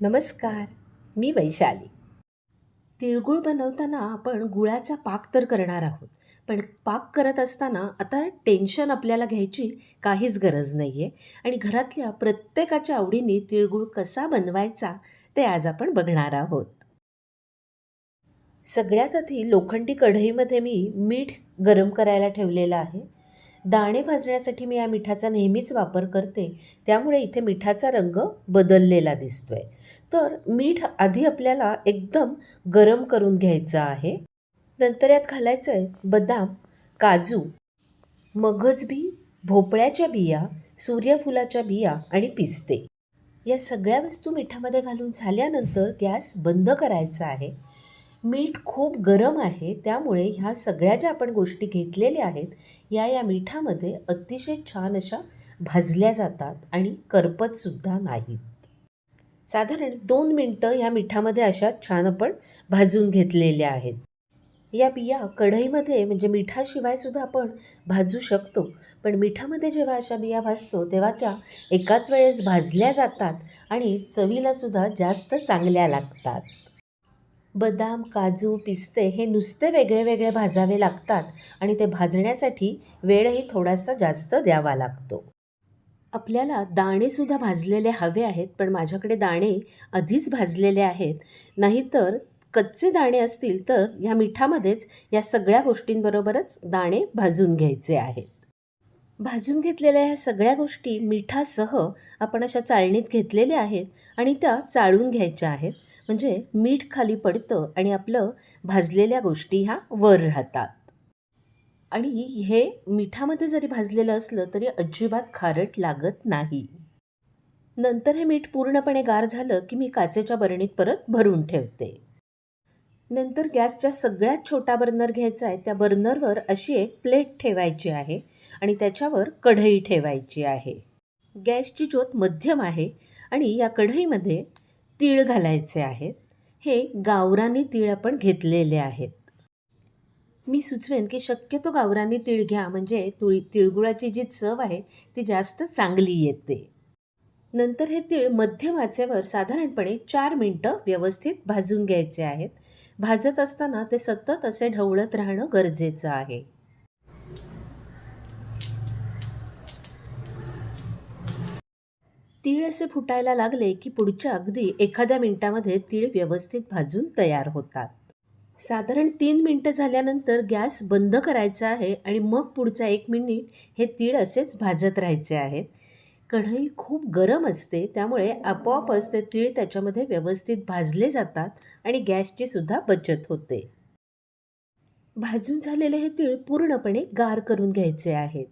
नमस्कार मी वैशाली. तिळगुळ बनवताना आपण गुळाचा पाक तर करणार आहोत पण पाक करत असताना आता टेन्शन आपल्याला घ्यायची काहीच गरज नाही आहे आणि घरातल्या प्रत्येकाच्या आवडीने तिळगुळ कसा बनवायचा ते आज आपण बघणार आहोत. सगळ्यात आधी लोखंडी कढईमध्ये मी मीठ गरम करायला ठेवलेलं आहे. दाणे भाजण्यासाठी मी या मिठाचा नेहमीच वापर करते. त्यामुळे इथे मिठाचा रंग बदललेला दिसतो आहे तर मीठ आधी आपल्याला एकदम गरम करून घ्यायचं आहे. नंतर यात घालायचं आहे बदाम काजू मगजबी भोपळ्याच्या बिया सूर्यफुलाच्या बिया आणि पिस्ते. या सगळ्या वस्तू मिठामध्ये घालून झाल्यानंतर गॅस बंद करायचा आहे. मीठ खूप गरम आहे त्यामुळे ह्या सगळ्या ज्या आपण गोष्टी घेतलेल्या आहेत या या मिठामध्ये अतिशय छान अशा भाजल्या जातात आणि करपतसुद्धा नाहीत. साधारण दोन मिनटं ह्या मिठामध्ये अशा छान आपण भाजून घेतलेल्या आहेत. या बिया कढईमध्ये म्हणजे मिठाशिवाय सुद्धा आपण भाजू शकतो पण मिठामध्ये जेव्हा अशा बिया भाजतो तेव्हा त्या एकाच वेळेस भाजल्या जातात आणि चवीलासुद्धा जास्त चांगल्या लागतात. बदाम काजू पिस्ते हे नुसते वेगळे वेगळे भाजावे लागतात आणि ते भाजण्यासाठी वेळही थोडासा जास्त द्यावा लागतो. आपल्याला दाणेसुद्धा भाजलेले हवे आहेत पण माझ्याकडे दाणे आधीच भाजलेले आहेत. नाहीतर कच्चे दाणे असतील तर ह्या मिठामध्येच या सगळ्या गोष्टींबरोबरच दाणे भाजून घ्यायचे आहेत. भाजून घेतलेल्या ह्या सगळ्या गोष्टी मिठासह आपण अशा चाळणीत घेतलेल्या आहेत आणि त्या चाळून घ्यायच्या आहेत. म्हणजे मीठ खाली पडतं आणि आपलं भाजलेल्या गोष्टी ह्या वर राहतात. आणि हे मिठामध्ये जरी भाजलेलं असलं तरी अजिबात खारट लागत नाही. नंतर हे मीठ पूर्णपणे गार झालं की मी काचेच्या बरणीत परत भरून ठेवते. नंतर गॅसच्या सगळ्यात छोटा बर्नर घ्यायचा आहे. त्या बर्नरवर अशी एक प्लेट ठेवायची आहे आणि त्याच्यावर कढई ठेवायची आहे. गॅसची ज्योत मध्यम आहे आणि या कढईमध्ये तीळ घालायचे आहेत. हे गावरानी तीळ आपण घेतलेले आहेत. मी सुचवेन की शक्यतो गावरानी तीळ घ्या म्हणजे तुळी तिळगुळाची जी चव आहे ती जास्त चांगली येते. नंतर हे तीळ मध्यम आचेवर साधारणपणे चार मिनटं व्यवस्थित भाजून घ्यायचे आहेत. भाजत असताना ते सतत असे ढवळत राहणं गरजेचं आहे. तीळ असे फुटायला लागले की पुढच्या अगदी एखाद्या मिनिटामध्ये तीळ व्यवस्थित भाजून तयार होतात. साधारण तीन मिनटं झाल्यानंतर गॅस बंद करायचा आहे आणि मग पुढचा एक मिनिट हे तीळ असेच भाजत राहायचे आहेत. कढई खूप गरम असते त्यामुळे आपोआपच ते तीळ त्याच्यामध्ये व्यवस्थित भाजले जातात आणि गॅसची सुद्धा बचत होते. भाजून झालेले हे तीळ पूर्णपणे गार करून घ्यायचे आहेत.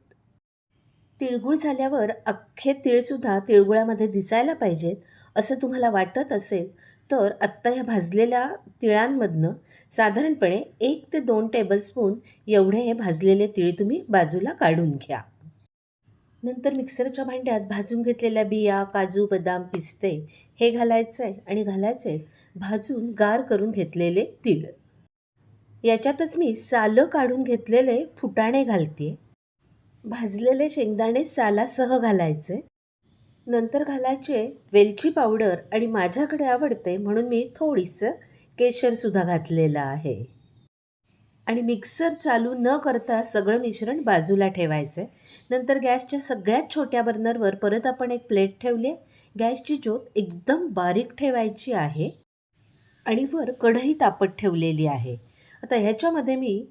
तिळगुळ झाल्यावर अख्खे तिळसुद्धा तिळगुळामध्ये दिसायला पाहिजेत असं तुम्हाला वाटत असेल तर आत्ता ह्या भाजलेल्या तिळांमधनं साधारणपणे एक ते दोन टेबलस्पून एवढे हे भाजलेले तिळ तुम्ही बाजूला काढून घ्या. नंतर मिक्सरच्या भांड्यात भाजून घेतलेल्या बिया काजू बदाम पिस्ते हे घालायचं आहे आणि घालायचे भाजून गार करून घेतलेले तीळ. याच्यातच मी सालं काढून घेतलेले फुटाणे घालते भाजलेले शेंगदाणे सालासह घालायचे. नंतर घालायचे वेलची पावडर आणि माझ्याकडे आवडते म्हणून मी थोडीसं केशरसुद्धा घातलेलं आहे. आणि मिक्सर चालू न करता सगळं मिश्रण बाजूला ठेवायचं. आहे नंतर गॅसच्या सगळ्यात छोट्या बर्नरवर परत आपण एक प्लेट ठेवली गॅसची ज्योत एकदम बारीक ठेवायची आहे. आणि वर कढई तापत ठेवलेली आहे. आता ह्याच्यामध्ये मी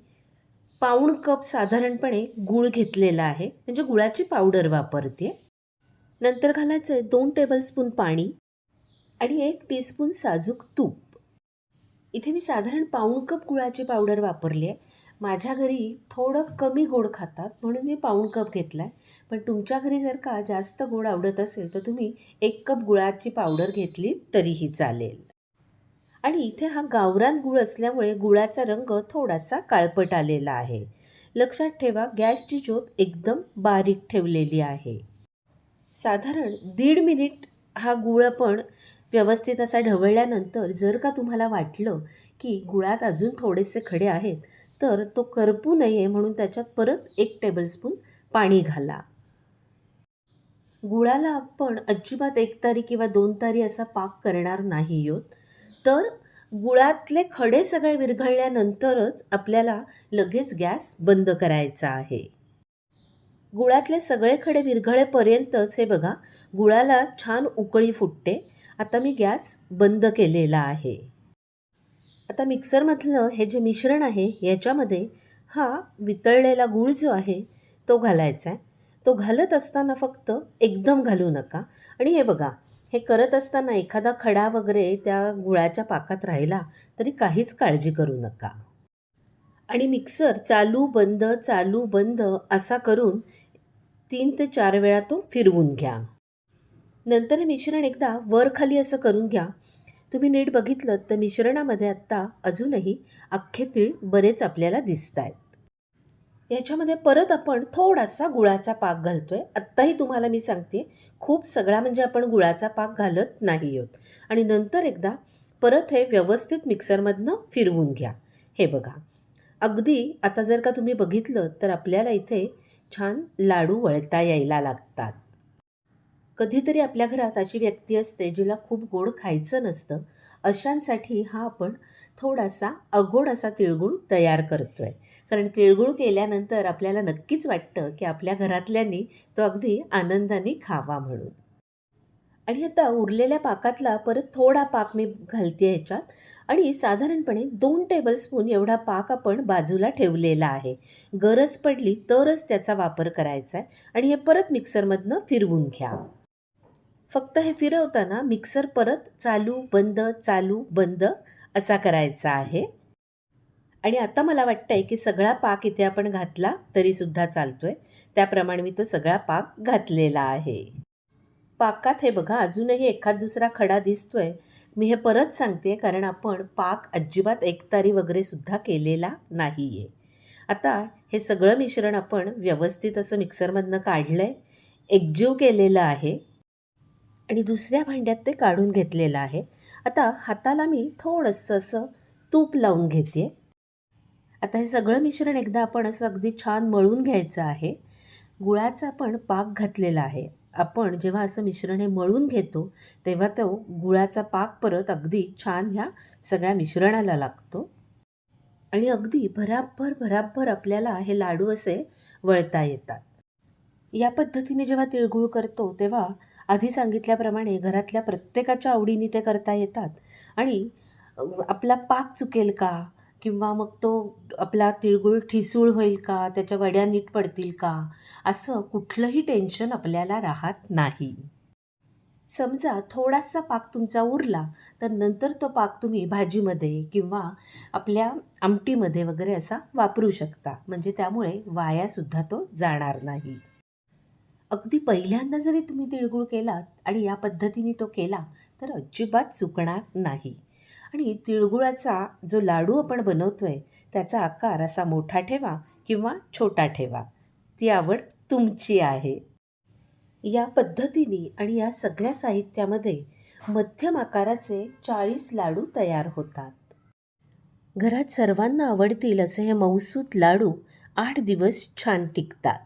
पाऊण कप साधारणपणे गूळ घेतलेला आहे. म्हणजे गुळाची पावडर वापरते. नंतर घालायचं आहे दोन टेबलस्पून पाणी आणि एक टीस्पून साजूक तूप. इथे मी साधारण पाऊण कप गुळाची पावडर वापरली आहे माझ्या घरी थोडं कमी गोड खातात म्हणून मी पाऊण कप घेतला आहे पण तुमच्या घरी जर का जास्त गोड आवडत असेल तर तुम्ही एक कप गुळाची पावडर घेतली तरीही चालेल. आणि इथे हा गावरान गुळ असल्यामुळे गुळाचा रंग थोडासा काळपट आलेला आहे. लक्षात ठेवा गॅसची ज्योत एकदम बारीक ठेवलेली आहे. साधारण दीड मिनिट हा गुळ आपण व्यवस्थित असा ढवळल्यानंतर जर का तुम्हाला वाटलं की गुळात अजून थोडेसे खडे आहेत तर तो करपू नये म्हणून त्याच्यात परत एक टेबलस्पून पाणी घाला. गुळाला आपण अजिबात एक तारी किंवा दोन तारी असा पाक करणार नाही आहोत तर गुळातले खडे सगळे विरघळल्यानंतरच आपल्याला लगेच गॅस बंद करायचा आहे. गुळातले सगळे खडे विरघळेपर्यंतच हे बघा गुळाला छान उकळी फुटते. आता मी गॅस बंद केलेला आहे. आता मिक्सरमधलं हे जे मिश्रण आहे याच्यामध्ये हा वितळलेला गूळ जो आहे तो घालायचा आहे. तो घालत असताना फक्त एकदम घालू नका. आणि हे बघा हे करत असताना एखादा खडा वगैरे त्या गुळाच्या पाकात राहिला तरी काहीच काळजी करू नका. आणि मिक्सर चालू बंद चालू बंद असा करून तीन ते चार वेळा तो फिरवून घ्या. नंतर मिश्रण एकदा वर खाली असं करून घ्या. तुम्ही नीट बघितलं तर मिश्रणामध्ये आत्ता अजूनही अख्खे तीळ बरेच आपल्याला दिसत आहेत याच्यामध्ये परत आपण थोडासा गुळाचा पाक घालतोय. आत्ताही तुम्हाला मी सांगते खूप सगळा म्हणजे आपण गुळाचा पाक घालत नाही आहोत. आणि नंतर एकदा परत हे व्यवस्थित मिक्सरमधनं फिरवून घ्या. हे बघा. अगदी आता जर का तुम्ही बघितलं तर आपल्याला इथे छान लाडू वळता यायला लागतात. कधीतरी आपल्या घरात अशी व्यक्ती असते जिला खूप गोड खायचं नसतं. अशांसाठी हा आपण थोडासा अगोड असा तिळगुळ तयार करतो आहे कारण तिळगुळ केल्यानंतर आपल्याला नक्कीच वाटतं की आपल्या घरातल्यांनी तो अगदी आनंदाने खावा म्हणून. आणि आता उरलेल्या पाकातला परत थोडा पाक मी घालते ह्याच्यात. आणि साधारणपणे दोन टेबलस्पून एवढा पाक आपण बाजूला ठेवलेला आहे. गरज पडली तरच त्याचा वापर करायचा आहे. आणि हे परत मिक्सरमधनं फिरवून घ्या. फक्त हे फिरवताना मिक्सर परत चालू बंद चालू बंद असा करायचा आहे. आणि आता मला वाटतं आहे की सगळा पाक इथे आपण घातला तरीसुद्धा चालतो आहे त्याप्रमाणे मी तो सगळा पाक घातलेला आहे. पाकात हे बघा अजूनही एखाद दुसरा खडा दिसतो आहे मी हे परत सांगते कारण आपण पाक अजिबात एकतारी वगैरे सुद्धा केलेला नाही आहे आता हे सगळं मिश्रण आपण व्यवस्थित असं मिक्सरमधनं काढलं आहे एकजीव केलेलं आहे. आणि दुसऱ्या भांड्यात ते काढून घेतलेलं आहे. आता हाताला मी थोडंसं असं तूप लावून घेते. आता हे सगळं मिश्रण एकदा आपण असं अगदी छान मळून घ्यायचं आहे. गुळाचा आपण पाक घातलेला आहे. आपण जेव्हा असं मिश्रण हे मळून घेतो तेव्हा तो गुळाचा पाक परत अगदी छान ह्या सगळ्या मिश्रणाला लागतो. आणि अगदी भराभर भराभर आपल्याला हे लाडू असे वळता येतात. या पद्धतीने जेव्हा तिळगुळ करतो तेव्हा आधी सांगितल्याप्रमाणे घरातल्या प्रत्येकाच्या आवडीने ते करता येतात. आणि आपला पाक चुकेल का? किंवा मग तो आपला तिळगुळ ठिसूळ होईल का? त्याच्या वड्या नीट पडतील का? असं कुठलंही टेन्शन आपल्याला राहत नाही. समजा थोडासा पाक तुमचा उरला तर नंतर तो पाक तुम्ही भाजीमध्ये किंवा आपल्या आमटीमध्ये वगैरे असा वापरू शकता. म्हणजे त्यामुळे वायासुद्धा तो जाणार नाही. अगदी पहिल्यांदा जरी तुम्ही तिळगुळ केलात आणि या पद्धतीने तो केला तर अजिबात चुकणार नाही. आणि तिळगुळाचा जो लाडू आपण बनवतो आहे त्याचा आकार असा मोठा ठेवा किंवा छोटा ठेवा. ती आवड तुमची आहे. या पद्धतीने आणि या सगळ्या साहित्यामध्ये मध्यम आकाराचे चाळीस लाडू तयार होतात. घरात सर्वांना आवडतील असे हे मौसूत लाडू आठ दिवस छान टिकतात.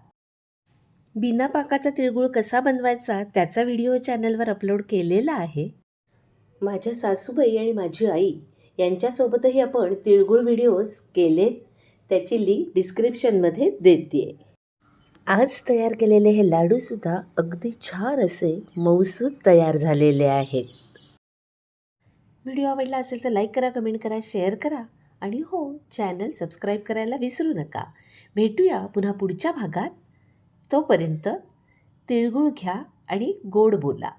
बिना पाकाचा तिळगुळ कसा बनवायचा त्याचा व्हिडिओ चॅनलवर अपलोड केलेला आहे. माझ्या सासूबाई आणि माझी आई यांच्यासोबतही आपण तिळगुळ व्हिडिओज केलेत त्याची लिंक डिस्क्रिप्शनमध्ये देते आज तयार केलेले हे लाडूसुद्धा अगदी छान असे मौसूद तयार झालेले आहेत. व्हिडिओ आवडला असेल तर लाईक करा कमेंट करा शेअर करा आणि हो चॅनल सबस्क्राईब करायला विसरू नका. भेटूया पुन्हा पुढच्या भागात. तोपर्यंत तिळगुळ घ्या आणि गोड बोला.